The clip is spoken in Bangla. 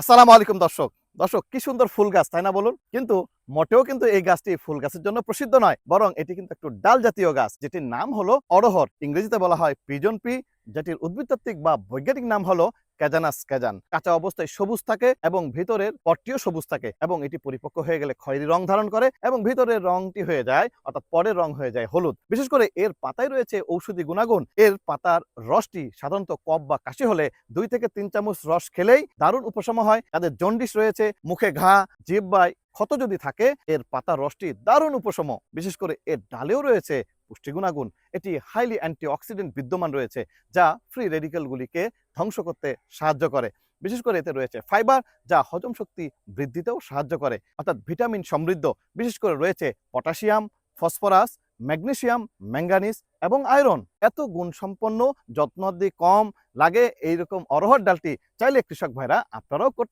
আসসালামু আলাইকুম দর্শক। দর্শক, কি সুন্দর ফুল গাছ, তাই না বলুন? কিন্তু মোটেও কিন্তু এই গাছটি ফুল গাছের জন্য প্রসিদ্ধ নয়, বরং এটি কিন্তু একটু ডাল জাতীয় গাছ, যেটির নাম হলো অরহর ইংরেজিতে বলা হয় পিজন পি, যেটির উদ্ভিদতাত্ত্বিক বা বৈজ্ঞানিক নাম হলো ক্যাজানাস ক্যাজান কাঁচা অবস্থায় সবুজ থাকে এবং ভিতরের পটটিও সবুজ থাকে এবং এটি পরিপক্ক হয়ে গেলে খয়েরি রং ধারণ করে এবং ভিতরের রংটি হয়ে যায়, অর্থাৎ পরের রং হয়ে যায় হলুদ। বিশেষ করে এর পাতায় রয়েছে ঔষধি গুণাগুণ। এর পাতার রসটি সাধারণত কফ বা কাশি হলে দুই থেকে তিন চামচ রস খেলেই দারুণ উপশম হয়। তাদের জন্ডিস রয়েছে, মুখে ঘা, জিব্বায় ক্ষত যদি থাকে, এর পাতার রসটি দারুণ উপশম। বিশেষ করে এর ডালেও রয়েছে পুষ্টি গুণাগুণ এটি হাইলি অ্যান্টিঅক্সিডেন্ট বিদ্যমান রয়েছে, যা ফ্রি রেডিকেলগুলিকে ধ্বংস করতে সাহায্য করে। বিশেষ করে এতে রয়েছে ফাইবার যা হজম শক্তি বৃদ্ধিতেও সাহায্য করে, অর্থাৎ ভিটামিন সমৃদ্ধ। বিশেষ করে রয়েছে পটাশিয়াম ফসফরাস ম্যাগনেসিয়াম ম্যাঙ্গানিজ এবং আয়রন এত গুণসম্পন্ন যত্নাদি কম, লাগে এইরকম অরহর ডালটি চাইলে কৃষক ভাইরা আপনারাও করতে